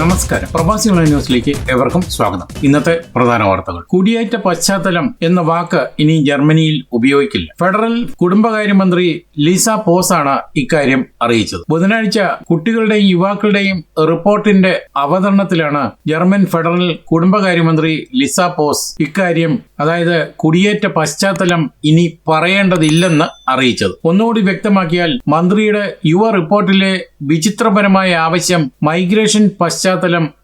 നമസ്കാരം. പ്രവാസി ന്യൂസിലേക്ക് ഏവർക്കും സ്വാഗതം. ഇന്നത്തെ പ്രധാന വാർത്തകൾ. കുടിയേറ്റ പശ്ചാത്തലം എന്ന വാക്ക് ഇനി ജർമ്മനിയിൽ ഉപയോഗിക്കില്ല. ഫെഡറൽ കുടുംബകാര്യമന്ത്രി ലിസ പോസ് ആണ് ഇക്കാര്യം അറിയിച്ചത്. ബുധനാഴ്ച കുട്ടികളുടെയും യുവാക്കളുടെയും റിപ്പോർട്ടിന്റെ അവതരണത്തിലാണ് ജർമ്മൻ ഫെഡറൽ കുടുംബകാര്യമന്ത്രി ലിസ പോസ് ഇക്കാര്യം അതായത് കുടിയേറ്റ പശ്ചാത്തലം ഇനി പറയേണ്ടതില്ലെന്ന് അറിയിച്ചത്. ഒന്നുകൂടി വ്യക്തമാക്കിയാൽ മന്ത്രിയുടെ യുവ റിപ്പോർട്ടിലെ വിചിത്രപരമായ ആവശ്യം മൈഗ്രേഷൻ പശ്ചാത്തലം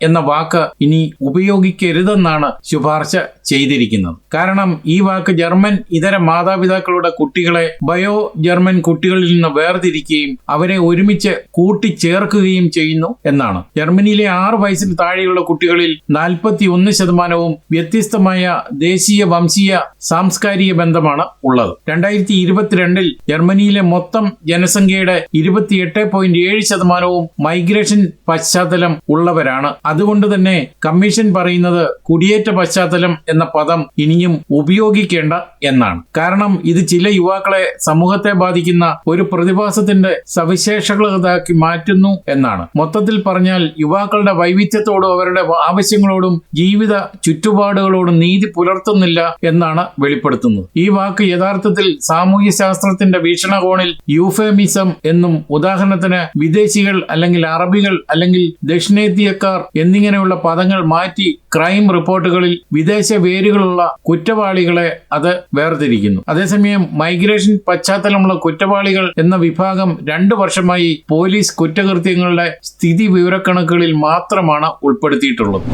എന്ന വാക്ക് ഇനി ഉപയോഗിക്കരുതെന്നാണ് ശുപാർശ ചെയ്തിരിക്കുന്നത്. കാരണം ഈ വാക്ക് ജർമ്മൻ ഇതര മാതാപിതാക്കളുടെ കുട്ടികളെ ബയോ ജർമ്മൻ കുട്ടികളിൽ നിന്ന് വേർതിരിക്കുകയും അവരെ ഒരുമിച്ച് കൂട്ടിച്ചേർക്കുകയും ചെയ്യുന്നു എന്നാണ്. ജർമ്മനിയിലെ ആറ് വയസ്സിന് താഴെയുള്ള കുട്ടികളിൽ നാൽപ്പത്തി ഒന്ന് ശതമാനവും വ്യത്യസ്തമായ ദേശീയ വംശീയ സാംസ്കാരിക ബന്ധമാണ് ഉള്ളത്. രണ്ടായിരത്തി ഇരുപത്തിരണ്ടിൽ ജർമ്മനിയിലെ മൊത്തം ജനസംഖ്യയുടെ ഇരുപത്തിയെട്ട് പോയിന്റ് ഏഴ് ശതമാനവും മൈഗ്രേഷൻ പശ്ചാത്തലം ഉള്ളവരാണ്. അതുകൊണ്ട് തന്നെ കമ്മീഷൻ പറയുന്നത് കുടിയേറ്റ പശ്ചാത്തലം എന്ന പദം ഇനിയും ഉപയോഗിക്കേണ്ട എന്നാണ്. കാരണം ഇത് ചില യുവാക്കളെ സമൂഹത്തെ ബാധിക്കുന്ന ഒരു പ്രതിഭാസത്തിന്റെ സവിശേഷതാക്കി മാറ്റുന്നു എന്നാണ്. മൊത്തത്തിൽ പറഞ്ഞാൽ യുവാക്കളുടെ വൈവിധ്യത്തോടും അവരുടെ ആവശ്യങ്ങളോടും ജീവിത ചുറ്റുപാടുകളോടും നീതി പുലർത്തുന്നില്ല എന്നാണ് വെളിപ്പെടുത്തുന്നത്. ഈ വാക്ക് യഥാർത്ഥത്തിൽ സാമൂഹ്യ ശാസ്ത്രത്തിന്റെ വീക്ഷണകോണിൽ യൂഫെമിസം എന്നും ഉദാഹരണത്തിന് വിദേശികൾ അല്ലെങ്കിൽ അറബികൾ അല്ലെങ്കിൽ ദക്ഷിണേന്ത്യക്കാർ എന്നിങ്ങനെയുള്ള പദങ്ങൾ മാറ്റി ക്രൈം റിപ്പോർട്ടുകളിൽ വിദേശ വേരുകളുള്ള കുറ്റവാളികളെ അത് വേർതിരിക്കുന്നു. അതേസമയം മൈഗ്രേഷൻ പശ്ചാത്തലമുള്ള കുറ്റവാളികൾ എന്ന വിഭാഗം രണ്ടു വർഷമായി പോലീസ് കുറ്റകൃത്യങ്ങളുടെ സ്ഥിതി വിവരക്കണക്കുകളിൽ മാത്രമാണ് ഉൾപ്പെടുത്തിയിട്ടുള്ളത്.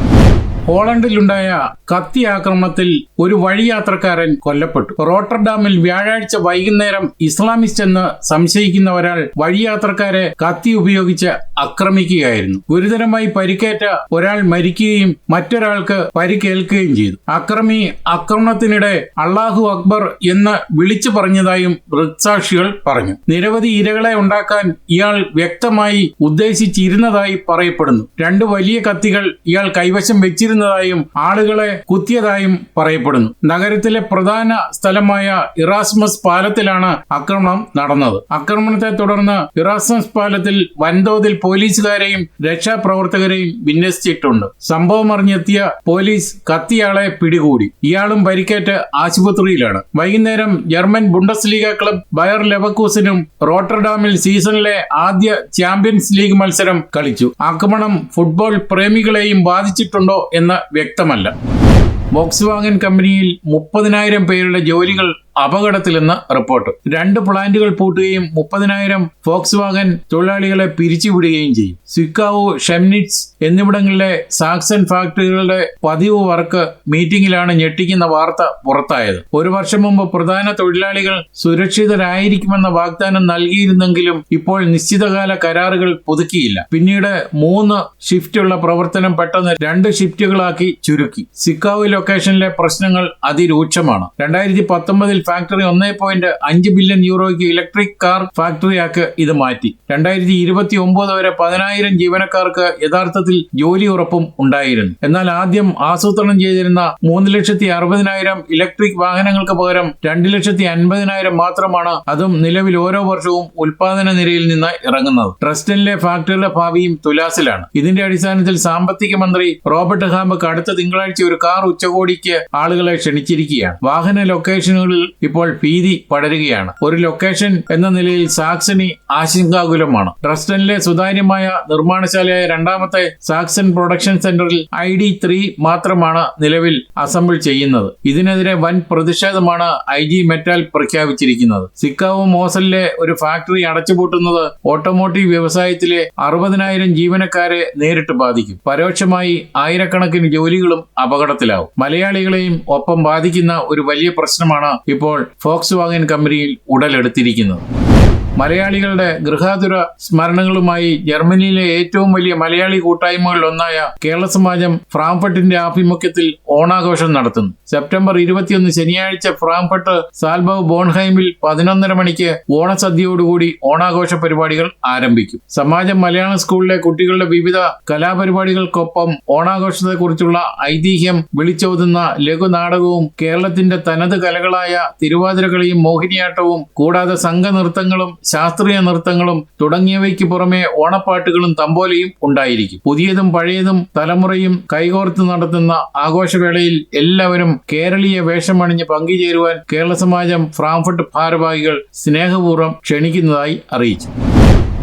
ഹോളണ്ടിലുണ്ടായ കത്തി ആക്രമണത്തിൽ ഒരു വഴിയാത്രക്കാരൻ കൊല്ലപ്പെട്ടു. റോട്ടർഡാമിൽ വ്യാഴാഴ്ച വൈകുന്നേരം ഇസ്ലാമിസ്റ്റ് എന്ന് സംശയിക്കുന്ന ഒരാൾ വഴിയാത്രക്കാരെ കത്തി ഉപയോഗിച്ച് ആക്രമിക്കുകയായിരുന്നു. ഗുരുതരമായി പരിക്കേറ്റ ഒരാൾ മരിക്കുകയും മറ്റൊരാൾക്ക് പരിക്കേൽക്കുകയും ചെയ്തു. അക്രമി ആക്രമണത്തിനിടെ അള്ളാഹു അക്ബർ എന്ന് വിളിച്ചു പറഞ്ഞതായും ദൃക്സാക്ഷികൾ പറഞ്ഞു. നിരവധി ഇരകളെ ഉണ്ടാക്കാൻ ഇയാൾ വ്യക്തമായി ഉദ്ദേശിച്ചിരുന്നതായി പറയപ്പെടുന്നു. രണ്ട് വലിയ കത്തികൾ ഇയാൾ കൈവശം വെച്ചിരുന്നതായും ആളുകളെ കുത്തിയതായും പറയപ്പെടുന്നു. നഗരത്തിലെ പ്രധാന സ്ഥലമായ ഇറാസ്മസ് പാലത്തിലാണ് ആക്രമണം നടന്നത്. ആക്രമണത്തെ തുടർന്ന് ഇറാസ്മസ് പാലത്തിൽ വൻതോതിൽ പോലീസുകാരെയും രക്ഷാപ്രവർത്തകരെയും വിന്യസിച്ചിട്ടുണ്ട്. സംഭവം അറിഞ്ഞെത്തിയ പോലീസ് കത്തിയാളെ പിടികൂടി. ഇയാളും പരിക്കേറ്റ് ആശുപത്രിയിലാണ്. വൈകുന്നേരം German Bundesliga club Bayer ലെവക്കൂസിനും റോട്ടർഡാമിൽ സീസണിലെ ആദ്യ ചാമ്പ്യൻസ് ലീഗ് മത്സരം കളിച്ചു. ആക്രമണം ഫുട്ബോൾ പ്രേമികളെയും ബാധിച്ചിട്ടുണ്ടോ എന്ന് വ്യക്തമല്ല. വോക്സ് വാഗൻ കമ്പനിയിൽ മുപ്പതിനായിരം പേരുടെ ജോലികൾ അപകടത്തിലെന്ന് റിപ്പോർട്ട്. രണ്ട് പ്ലാന്റുകൾ പൂട്ടുകയും മുപ്പതിനായിരം ഫോക്സ് വാഗൻ തൊഴിലാളികളെ പിരിച്ചുവിടുകയും ചെയ്യും. സിക്കാവു ഷെംനിറ്റ്സ് എന്നിവിടങ്ങളിലെ സാക്സൺ ഫാക്ടറികളുടെ പതിവ് വർക്ക് മീറ്റിംഗിലാണ് ഞെട്ടിക്കുന്ന വാർത്ത പുറത്തായത്. ഒരു വർഷം മുമ്പ് പ്രധാന തൊഴിലാളികൾ സുരക്ഷിതരായിരിക്കുമെന്ന വാഗ്ദാനം നൽകിയിരുന്നെങ്കിലും ഇപ്പോൾ നിശ്ചിതകാല കരാറുകൾ പുതുക്കിയില്ല. പിന്നീട് മൂന്ന് ഷിഫ്റ്റുള്ള പ്രവർത്തനം പെട്ടെന്ന് രണ്ട് ഷിഫ്റ്റുകളാക്കി ചുരുക്കി. സിക്കാവു ലൊക്കേഷനിലെ പ്രശ്നങ്ങൾ അതിരൂക്ഷമാണ്. രണ്ടായിരത്തി പത്തൊമ്പതിൽ ഫാക്ടറി ഒന്നേ പോയിന്റ് അഞ്ച് ബില്യൺ യൂറോയ്ക്ക് ഇലക്ട്രിക് കാർ ഫാക്ടറിയാക്ക് ഇത് മാറ്റി. രണ്ടായിരത്തി ഇരുപത്തി ഒമ്പത് വരെ പതിനായിരം ജീവനക്കാർക്ക് യഥാർത്ഥത്തിൽ ജോലി ഉറപ്പും ഉണ്ടായിരുന്നു. എന്നാൽ ആദ്യം ആസൂത്രണം ചെയ്തിരുന്ന മൂന്ന് ലക്ഷത്തി അറുപതിനായിരം ഇലക്ട്രിക് വാഹനങ്ങൾക്ക് പകരം രണ്ട് ലക്ഷത്തി അൻപതിനായിരം മാത്രമാണ് അതും നിലവിൽ ഓരോ വർഷവും ഉൽപാദന നിരയിൽ നിന്ന് ഇറങ്ങുന്നത്. ട്രസ്റ്റനിലെ ഫാക്ടറിയുടെ ഭാവിയും തുലാസിലാണ്. ഇതിന്റെ അടിസ്ഥാനത്തിൽ സാമ്പത്തിക മന്ത്രി റോബർട്ട് ഹാമ്പക്ക് അടുത്ത തിങ്കളാഴ്ച ഒരു കാർ ഉച്ചകോടിക്ക് ആളുകളെ ക്ഷണിച്ചിരിക്കുകയാണ്. വാഹന ലൊക്കേഷനുകളിൽ ഇപ്പോൾ ഭീതി പടരുകയാണ്. ഒരു ലൊക്കേഷൻ എന്ന നിലയിൽ സാക്സണി ആശങ്കാകുലമാണ്. ഡ്രസ്റ്റനിലെ സുതാര്യമായ നിർമ്മാണശാലയായ രണ്ടാമത്തെ സാക്സൺ പ്രൊഡക്ഷൻ സെന്ററിൽ ഐ ഡി ത്രീ മാത്രമാണ് നിലവിൽ അസംബിൾ ചെയ്യുന്നത്. ഇതിനെതിരെ വൻ പ്രതിഷേധമാണ് ഐ ജി മെറ്റാൽ പ്രഖ്യാപിച്ചിരിക്കുന്നത്. സിക്കാവോ മോസലിലെ ഒരു ഫാക്ടറി അടച്ചുപൂട്ടുന്നത് ഓട്ടോമോട്ടീവ് വ്യവസായത്തിലെ അറുപതിനായിരം ജീവനക്കാരെ നേരിട്ട് ബാധിക്കും. പരോക്ഷമായി ആയിരക്കണക്കിന് ജോലികളും അപകടത്തിലാവും. മലയാളികളെയും ഒപ്പം ബാധിക്കുന്ന ഒരു വലിയ പ്രശ്നമാണ് ഇപ്പോൾ ഫോക്സ് വാഗൻ കമ്പനിയിൽ ഉടലെടുത്തിരിക്കുന്നത് മലയാളികളുടെ ഗൃഹാതുര സ്മരണകളുമായി ജർമ്മനിയിലെ ഏറ്റവും വലിയ മലയാളി കൂട്ടായ്മകളിൽ ഒന്നായ കേരള സമാജം ഫ്രാംഫട്ടിന്റെ ആഭിമുഖ്യത്തിൽ ഓണാഘോഷം നടത്തുന്നു. സെപ്റ്റംബർ ഇരുപത്തിയൊന്ന് ശനിയാഴ്ച ഫ്രാംഫട്ട് സാൽബവ് ബോൺഹൈമിൽ പതിനൊന്നര മണിക്ക് ഓണസദ്യയോടുകൂടി ഓണാഘോഷ പരിപാടികൾ ആരംഭിക്കും. സമാജം മലയാള സ്കൂളിലെ കുട്ടികളുടെ വിവിധ കലാപരിപാടികൾക്കൊപ്പം ഓണാഘോഷത്തെക്കുറിച്ചുള്ള ഐതിഹ്യം വിളിച്ചോതുന്ന ലഘുനാടകവും കേരളത്തിന്റെ തനത് കലകളായ തിരുവാതിരകളിയും മോഹിനിയാട്ടവും കൂടാതെ സംഘനൃത്തങ്ങളും ശാസ്ത്രീയ നൃത്തങ്ങളും തുടങ്ങിയവയ്ക്ക് പുറമെ ഓണപ്പാട്ടുകളും തമ്പോലയും ഉണ്ടായിരിക്കും. പുതിയതും പഴയതും തലമുറയും കൈകോർത്ത് നടത്തുന്ന ആഘോഷവേളയിൽ എല്ലാവരും കേരളീയ വേഷമണിഞ്ഞ് പങ്കുചേരുവാൻ കേരള സമാജം ഫ്രാങ്ക്ഫർട്ട് ഭാരവാഹികൾ സ്നേഹപൂർവം ക്ഷണിക്കുന്നതായി അറിയിച്ചു.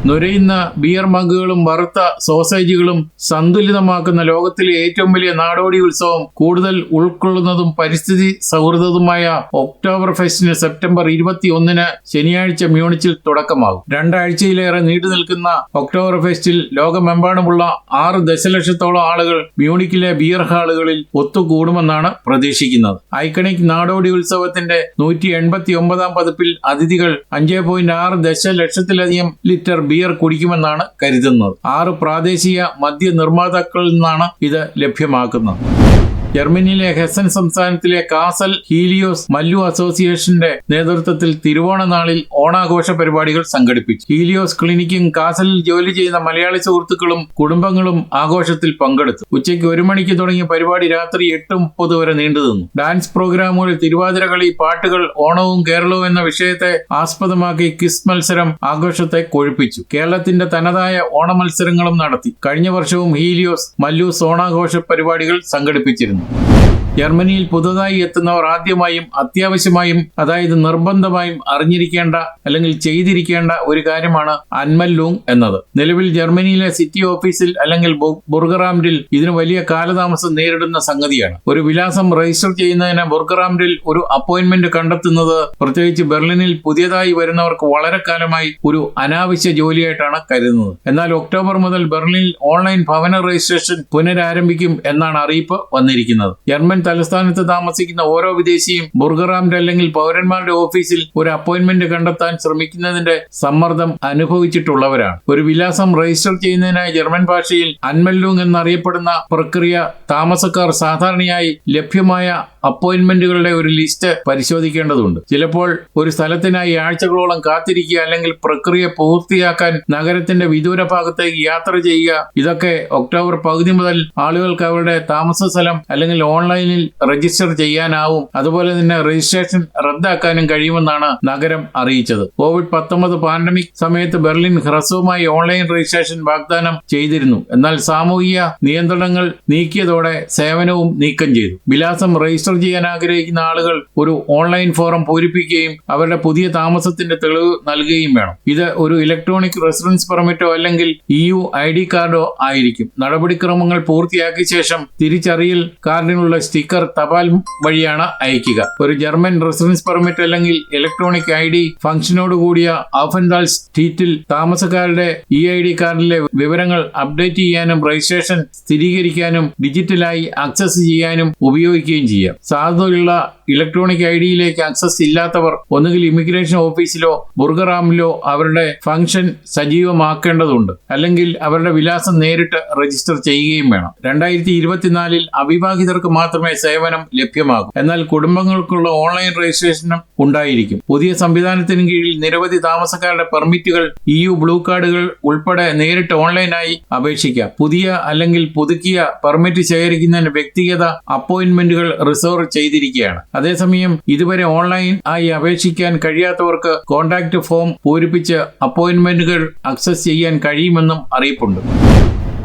നുരയുന്ന ബിയർ മഗ്ഗുകളും വറുത്ത സോസേജുകളും സന്തുലിതമാക്കുന്ന ലോകത്തിലെ ഏറ്റവും വലിയ നാടോടി ഉത്സവം കൂടുതൽ ഉൾക്കൊള്ളുന്നതും പരിസ്ഥിതി സൗഹൃദതുമായ ഒക്ടോബർ ഫെസ്റ്റിന് സെപ്റ്റംബർ ഇരുപത്തി ഒന്നിന് ശനിയാഴ്ച മ്യൂണിച്ചിൽ തുടക്കമാകും. രണ്ടാഴ്ചയിലേറെ നീണ്ടു നിൽക്കുന്ന ഒക്ടോബർ ഫെസ്റ്റിൽ ലോകമെമ്പാടുമുള്ള ആറ് ദശലക്ഷത്തോളം ആളുകൾ മ്യൂണിക്കിലെ ബിയർ ഹാളുകളിൽ ഒത്തുകൂടുമെന്നാണ് പ്രതീക്ഷിക്കുന്നത്. ഐക്കണിക് നാടോടി ഉത്സവത്തിന്റെ നൂറ്റി എൺപത്തി ഒമ്പതാം പതിപ്പിൽ അതിഥികൾ അഞ്ച് പോയിന്റ് ആറ് ദശലക്ഷത്തിലധികം ലിറ്റർ ബിയർ കുടിക്കുമെന്നാണ് കരുതുന്നത്. ആറ് പ്രാദേശിക മദ്യ നിർമ്മാതാക്കളിൽ നിന്നാണ് ഇത് ലഭ്യമാക്കുന്നത്. ജർമ്മനിയിലെ ഹെസൻ സംസ്ഥാനത്തിലെ കാസൽ ഹീലിയോസ് മല്ലു അസോസിയേഷന്റെ നേതൃത്വത്തിൽ തിരുവോണ നാളിൽ ഓണാഘോഷ പരിപാടികൾ സംഘടിപ്പിച്ചു. ഹീലിയോസ് ക്ലിനിക്കും കാസലിൽ ജോലി ചെയ്യുന്ന മലയാളി സുഹൃത്തുക്കളും കുടുംബങ്ങളും ആഘോഷത്തിൽ പങ്കെടുത്തു. ഉച്ചയ്ക്ക് ഒരു മണിക്ക് തുടങ്ങിയ പരിപാടി രാത്രി എട്ട് മുപ്പത് വരെ നീണ്ടുനിന്നു ഡാൻസ് പ്രോഗ്രാമുകൾ തിരുവാതിരകളി പാട്ടുകൾ ഓണവും കേരളവും എന്ന വിഷയത്തെ ആസ്പദമാക്കി ക്വിസ് മത്സരം ആഘോഷത്തെ കൊഴുപ്പിച്ചു. കേരളത്തിന്റെ തനതായ ഓണ മത്സരങ്ങളും നടത്തി. കഴിഞ്ഞ വർഷവും ഹീലിയോസ് മല്ലൂസ് ഓണാഘോഷ പരിപാടികൾ സംഘടിപ്പിച്ചിരുന്നു. Thank you. ജർമ്മനിയിൽ പുതുതായി എത്തുന്നവർ ആദ്യമായും അത്യാവശ്യമായും അതായത് നിർബന്ധമായും അറിഞ്ഞിരിക്കേണ്ട അല്ലെങ്കിൽ ചെയ്തിരിക്കേണ്ട ഒരു കാര്യമാണ് അൻമല്ലൂങ് എന്നത്. നിലവിൽ ജർമ്മനിയിലെ സിറ്റി ഓഫീസിൽ അല്ലെങ്കിൽ ബുർഗറാംഡിൽ ഇതിന് വലിയ കാലതാമസം നേരിടുന്ന സംഗതിയാണ്. ഒരു വിലാസം രജിസ്റ്റർ ചെയ്യുന്നതിന് ബുർഗറാംഡിൽ ഒരു അപ്പോയിന്റ്മെന്റ് കണ്ടെത്തുന്നത് പ്രത്യേകിച്ച് ബെർലിനിൽ പുതിയതായി വരുന്നവർക്ക് വളരെ കാലമായി ഒരു അനാവശ്യ ജോലിയായിട്ടാണ് കരുതുന്നത്. എന്നാൽ ഒക്ടോബർ മുതൽ ബെർലിനിൽ ഓൺലൈൻ ഭവന രജിസ്ട്രേഷൻ പുനരാരംഭിക്കും എന്നാണ് അറിയിപ്പ് വന്നിരിക്കുന്നത്. ജർമ്മൻ തലസ്ഥാനത്ത് താമസിക്കുന്ന ഓരോ വിദേശിയും ബുർഗറാമിന്റെ അല്ലെങ്കിൽ പൗരന്മാരുടെ ഓഫീസിൽ ഒരു അപ്പോയിന്റ്മെന്റ് കണ്ടെത്താൻ ശ്രമിക്കുന്നതിന്റെ സമ്മർദ്ദം അനുഭവിച്ചിട്ടുള്ളവരാണ്. ഒരു വിലാസം രജിസ്റ്റർ ചെയ്യുന്നതിനായി ജർമ്മൻ ഭാഷയിൽ അൻമല്ലൂങ് എന്നറിയപ്പെടുന്ന പ്രക്രിയ താമസക്കാർ സാധാരണയായി ലഭ്യമായ അപ്പോയിന്റ്മെന്റുകളുടെ ഒരു ലിസ്റ്റ് പരിശോധിക്കേണ്ടതുണ്ട്. ചിലപ്പോൾ ഒരു സ്ഥലത്തിനായി ആഴ്ചകളോളം കാത്തിരിക്കുക അല്ലെങ്കിൽ പ്രക്രിയ പൂർത്തിയാക്കാൻ നഗരത്തിന്റെ വിദൂര ഭാഗത്തേക്ക് യാത്ര ചെയ്യുക ഇതൊക്കെ ഒക്ടോബർ പകുതി മുതൽ ആളുകൾക്ക് അവരുടെ താമസ സ്ഥലം അല്ലെങ്കിൽ ഓൺലൈനിൽ രജിസ്റ്റർ ചെയ്യാനാവും. അതുപോലെ തന്നെ രജിസ്ട്രേഷൻ റദ്ദാക്കാനും കഴിയുമെന്നാണ് നഗരം അറിയിച്ചത്. കോവിഡ് പത്തൊമ്പത് പാൻഡമിക് സമയത്ത് ബെർലിൻ ഹ്രസ്വമായി ഓൺലൈൻ രജിസ്ട്രേഷൻ വാഗ്ദാനം ചെയ്തിരുന്നു. എന്നാൽ സാമൂഹിക നിയന്ത്രണങ്ങൾ നീക്കിയതോടെ സേവനവും നീക്കം ചെയ്തു. വിലാസം രജിസ്റ്റർ ചെയ്യാൻ ആഗ്രഹിക്കുന്ന ആളുകൾ ഒരു ഓൺലൈൻ ഫോറം പൂരിപ്പിക്കുകയും അവരുടെ പുതിയ താമസത്തിന്റെ തെളിവ് നൽകുകയും വേണം. ഇത് ഒരു ഇലക്ട്രോണിക് റെസിഡൻസ് പെർമിറ്റോ അല്ലെങ്കിൽ ഇ യു ഐ ഡി കാർഡോ ആയിരിക്കും. നടപടിക്രമങ്ങൾ പൂർത്തിയാക്കിയ ശേഷം തിരിച്ചറിയൽ കാർഡിനുള്ള സ്റ്റിക്കർ തപാൽ വഴിയാണ് അയക്കുക. ഒരു ജർമ്മൻ റെസിഡൻസ് പെർമിറ്റ് അല്ലെങ്കിൽ ഇലക്ട്രോണിക് ഐ ഡി ഫംഗ്ഷനോട് കൂടിയ ആഫൻദാൽ സ്റ്റീറ്റിൽ താമസക്കാരുടെ ഇ ഐ ഡി കാർഡിലെ വിവരങ്ങൾ അപ്ഡേറ്റ് ചെയ്യാനും രജിസ്ട്രേഷൻ സ്ഥിരീകരിക്കാനും ഡിജിറ്റലായി ആക്സസ് ചെയ്യാനും ഉപയോഗിക്കുകയും ചെയ്യാം. സാധുതയുള്ള ഇലക്ട്രോണിക് ഐ ഡിയിലേക്ക് ആക്സസ് ഇല്ലാത്തവർ ഒന്നുകിൽ ഇമിഗ്രേഷൻ ഓഫീസിലോ ബുർഗറാമിലോ അവരുടെ ഫംഗ്ഷൻ സജീവമാക്കേണ്ടതുണ്ട്. അല്ലെങ്കിൽ അവരുടെ വിലാസം നേരിട്ട് രജിസ്റ്റർ ചെയ്യുകയും വേണം. രണ്ടായിരത്തി ഇരുപത്തിനാലിൽ അവിവാഹിതർക്ക് മാത്രമേ സേവനം ലഭ്യമാകൂ. എന്നാൽ കുടുംബങ്ങൾക്കുള്ള ഓൺലൈൻ രജിസ്ട്രേഷനും ഉണ്ടായിരിക്കും. പുതിയ സംവിധാനത്തിന് കീഴിൽ നിരവധി താമസക്കാരുടെ പെർമിറ്റുകൾ ഇ യു ബ്ലൂ കാർഡുകൾ ഉൾപ്പെടെ നേരിട്ട് ഓൺലൈനായി അപേക്ഷിക്കാം. പുതിയ അല്ലെങ്കിൽ പുതുക്കിയ പെർമിറ്റ് ശേഖരിക്കുന്നതിന് വ്യക്തിഗത അപ്പോയിന്റ്മെന്റുകൾ റിസർവ് ചെയ്തിരിക്കുകയാണ്. അതേസമയം ഇതുവരെ ഓൺലൈൻ ആയി അപേക്ഷിക്കാൻ കഴിയാത്തവർക്ക് കോൺടാക്ട് ഫോം പൂരിപ്പിച്ച് അപ്പോയിന്റ്മെന്റുകൾ അക്സസ് ചെയ്യാൻ കഴിയുമെന്നും അറിയിപ്പുണ്ട്.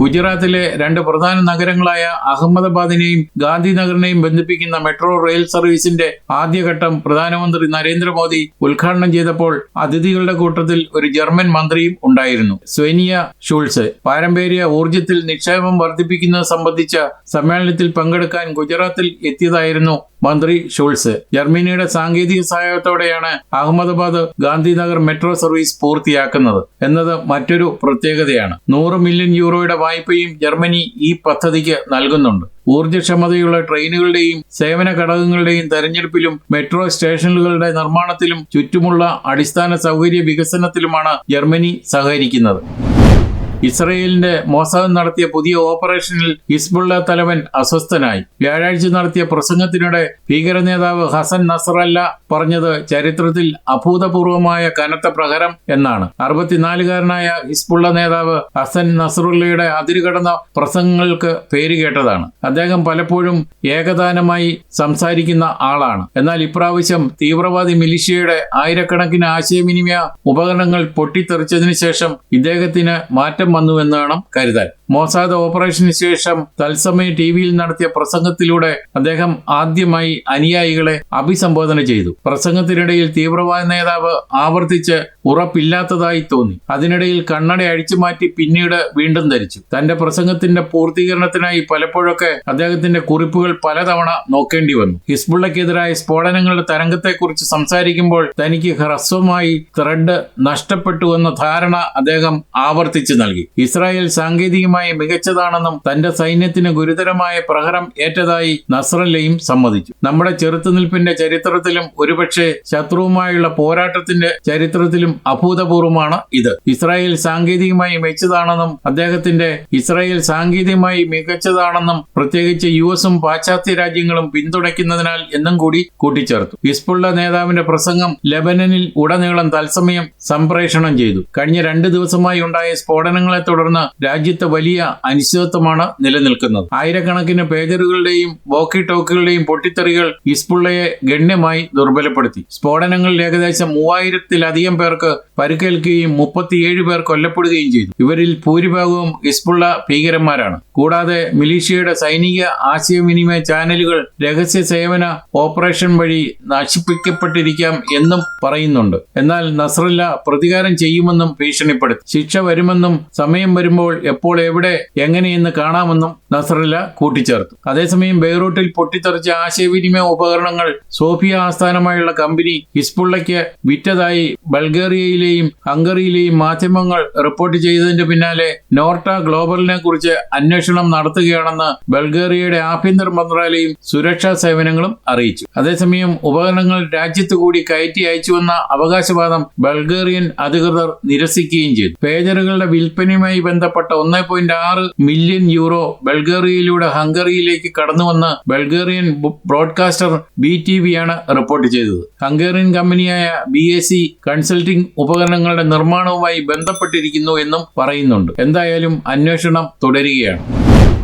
ഗുജറാത്തിലെ രണ്ട് പ്രധാന നഗരങ്ങളായ അഹമ്മദാബാദിനെയും ഗാന്ധിനഗറിനെയും ബന്ധിപ്പിക്കുന്ന മെട്രോ റെയിൽ സർവീസിന്റെ ആദ്യഘട്ടം പ്രധാനമന്ത്രി നരേന്ദ്രമോദി ഉദ്ഘാടനം ചെയ്തപ്പോൾ അതിഥികളുടെ കൂട്ടത്തിൽ ഒരു ജർമ്മൻ മന്ത്രിയും ഉണ്ടായിരുന്നു. സ്വെനിയ ഷൂൾസ് പാരമ്പര്യ ഊർജത്തിൽ നിക്ഷേപം വർദ്ധിപ്പിക്കുന്നത് സംബന്ധിച്ച സമ്മേളനത്തിൽ പങ്കെടുക്കാൻ ഗുജറാത്തിൽ എത്തിയതായിരുന്നു മന്ത്രി ഷുൾസ്. ജർമ്മനിയുടെ സാങ്കേതിക സഹായത്തോടെയാണ് അഹമ്മദാബാദ് ഗാന്ധിനഗർ മെട്രോ സർവീസ് പൂർത്തിയാക്കുന്നത് എന്നത് മറ്റൊരു പ്രത്യേകതയാണ്. നൂറ് മില്യൺ യൂറോയുടെ വായ്പയും ജർമ്മനി ഈ പദ്ധതിക്ക് നൽകുന്നുണ്ട്. ഊർജക്ഷമതയുള്ള ട്രെയിനുകളുടെയും സേവന ഘടകങ്ങളുടെയും തെരഞ്ഞെടുപ്പിലും മെട്രോ സ്റ്റേഷനുകളുടെ നിർമ്മാണത്തിലും ചുറ്റുമുള്ള അടിസ്ഥാന സൗകര്യ വികസനത്തിലുമാണ് ജർമ്മനി സഹകരിക്കുന്നത്. ഇസ്രയേലിന്റെ മോസാദ് നടത്തിയ പുതിയ ഓപ്പറേഷനിൽ ഹിസ്ബുള്ള തലവൻ അസ്വസ്ഥനായി. വ്യാഴാഴ്ച നടത്തിയ പ്രസംഗത്തിനിടെ ഭീകര നേതാവ് ഹസൻ നസറല്ല പറഞ്ഞത് ചരിത്രത്തിൽ അഭൂതപൂർവമായ കനത്ത പ്രഹരം എന്നാണ്. അറുപത്തിനാലുകാരനായ ഹിസ്ബുള്ള നേതാവ് ഹസൻ നസറുള്ളയുടെ അതിരുകടന്ന പ്രസംഗങ്ങൾക്ക് പേരുകേട്ടതാണ് അദ്ദേഹം പലപ്പോഴും ഏകദാനമായി സംസാരിക്കുന്ന ആളാണ്. എന്നാൽ ഇപ്രാവശ്യം തീവ്രവാദി മിലിഷ്യയുടെ ആയിരക്കണക്കിന് ആശയവിനിമയ ഉപകരണങ്ങൾ പൊട്ടിത്തെറിച്ചതിനു ശേഷം ഇദ്ദേഹത്തിന് മാറ്റം വന്നുവെന്ന് വേണം കരുതാൻ. മോസാദ് ഓപ്പറേഷന് ശേഷം തത്സമയ ടി വിയിൽ നടത്തിയ പ്രസംഗത്തിലൂടെ അദ്ദേഹം ആദ്യമായി അനുയായികളെ അഭിസംബോധന ചെയ്തു. പ്രസംഗത്തിനിടയിൽ തീവ്രവാദ നേതാവ് ആവർത്തിച്ച് ഉറപ്പില്ലാത്തതായി തോന്നി. അതിനിടയിൽ കണ്ണട അഴിച്ചുമാറ്റി പിന്നീട് വീണ്ടും ധരിച്ചു. തന്റെ പ്രസംഗത്തിന്റെ പൂർത്തീകരണത്തിനായി പലപ്പോഴൊക്കെ അദ്ദേഹത്തിന്റെ കുറിപ്പുകൾ പലതവണ നോക്കേണ്ടി വന്നു. ഹിസ്ബുള്ളക്കെതിരായ സ്ഫോടനങ്ങളുടെ തരംഗത്തെക്കുറിച്ച് സംസാരിക്കുമ്പോൾ തനിക്ക് ഹ്രസ്വമായി ത്രെഡ് നഷ്ടപ്പെട്ടു എന്ന ധാരണ അദ്ദേഹം ആവർത്തിച്ചു നൽകി. ഇസ്രായേൽ സാങ്കേതികമായി മികച്ചതാണെന്നും തന്റെ സൈന്യത്തിന് ഗുരുതരമായ പ്രഹരം ഏറ്റതായി നസ്രല്ലയും സമ്മതിച്ചു. നമ്മുടെ ചെറുത്തുനിൽപ്പിന്റെ ചരിത്രത്തിലും ഒരുപക്ഷെ ശത്രുവുമായുള്ള പോരാട്ടത്തിന്റെ ചരിത്രത്തിലും അഭൂതപൂർവമാണ് ഇത്. ഇസ്രായേൽ സാങ്കേതികമായി മികച്ചതാണെന്നും അദ്ദേഹത്തിന്റെ ഇസ്രായേൽ സാങ്കേതികമായി മികച്ചതാണെന്നും പ്രത്യേകിച്ച് യു എസും പാശ്ചാത്യ രാജ്യങ്ങളും പിന്തുണയ്ക്കുന്നതിനാൽ എന്നും കൂടി കൂട്ടിച്ചേർത്തു. ഹിസ്ബുള്ള നേതാവിന്റെ പ്രസംഗം ലെബനനിൽ ഉടനീളം തത്സമയം സംപ്രേഷണം ചെയ്തു. കഴിഞ്ഞ രണ്ട് ദിവസമായി ഉണ്ടായ സ്ഫോടനങ്ങളെ തുടർന്ന് രാജ്യത്ത് വലിയ അനിശ്ചിതത്വമാണ് നിലനിൽക്കുന്നത്. ആയിരക്കണക്കിന് പേജറുകളുടെയും വോക്കി ടോക്കുകളുടെയും പൊട്ടിത്തെറികൾ ഹിസ്ബുള്ളയെ ഗണ്യമായി ദുർബലപ്പെടുത്തി. സ്ഫോടനങ്ങളിൽ ഏകദേശം മൂവായിരത്തിലധികം പേർക്ക് പരിക്കേൽക്കുകയും മുപ്പത്തിയേഴ് പേർ കൊല്ലപ്പെടുകയും ചെയ്തു. ഇവരിൽ ഭൂരിഭാഗവും ഹിസ്ബുള്ള ഭീകരന്മാരാണ്. കൂടാതെ മിലീഷ്യയുടെ സൈനിക ആശയവിനിമയ ചാനലുകൾ രഹസ്യ സേവന ഓപ്പറേഷൻ വഴി നശിപ്പിക്കപ്പെട്ടിരിക്കാം എന്നും പറയുന്നുണ്ട്. എന്നാൽ നസ്രല്ല പ്രതികാരം ചെയ്യുമെന്നും ഭീഷണിപ്പെടുത്തി. ശിക്ഷ വരുമെന്നും സമയം വരുമ്പോൾ എപ്പോൾ എവിടെ എങ്ങനെയെന്ന് കാണാമെന്നും നസറില്ല കൂട്ടിച്ചേർത്തു. അതേസമയം ബെയ്റൂട്ടിൽ പൊട്ടിത്തെറിച്ച ആശയവിനിമയ ഉപകരണങ്ങൾ സോഫിയ ആസ്ഥാനമായുള്ള കമ്പനി ഹിസ്ബുള്ളയ്ക്ക് വിറ്റതായി ബൾഗേറിയയിലെയും ഹംഗറിയിലെയും മാധ്യമങ്ങൾ റിപ്പോർട്ട് ചെയ്തതിന്റെ പിന്നാലെ നോർട്ട ഗ്ലോബലിനെ കുറിച്ച് അന്വേഷണം നടത്തുകയാണെന്ന് ബൾഗേറിയയുടെ ആഭ്യന്തര മന്ത്രാലയം സുരക്ഷാ സേവനങ്ങളും അറിയിച്ചു. അതേസമയം ഉപകരണങ്ങൾ രാജ്യത്തു കൂടി കയറ്റി അയച്ചുവെന്ന അവകാശവാദം ബൾഗേറിയൻ അധികൃതർ നിരസിക്കുകയും ചെയ്തു. പേജറുകളുടെ വിൽപ്പനയുമായി ബന്ധപ്പെട്ട ഒന്നേ പോയിന്റ് ആറ് മില്യൺ യൂറോ ബൾഗേറിയയിലൂടെ ഹംഗറിയിലേക്ക് കടന്നുവന്ന ബൾഗേറിയൻ ബ്രോഡ്കാസ്റ്റർ ബി ടി വിയാണ് റിപ്പോർട്ട് ചെയ്തത്. ഹംഗേറിയൻ കമ്പനിയായ ബി എ സി കൺസൾട്ടിംഗ് ഉപകരണങ്ങളുടെ നിർമ്മാണവുമായി ബന്ധപ്പെട്ടിരിക്കുന്നു എന്നും പറയുന്നുണ്ട്. എന്തായാലും അന്വേഷണം തുടരുകയാണ്.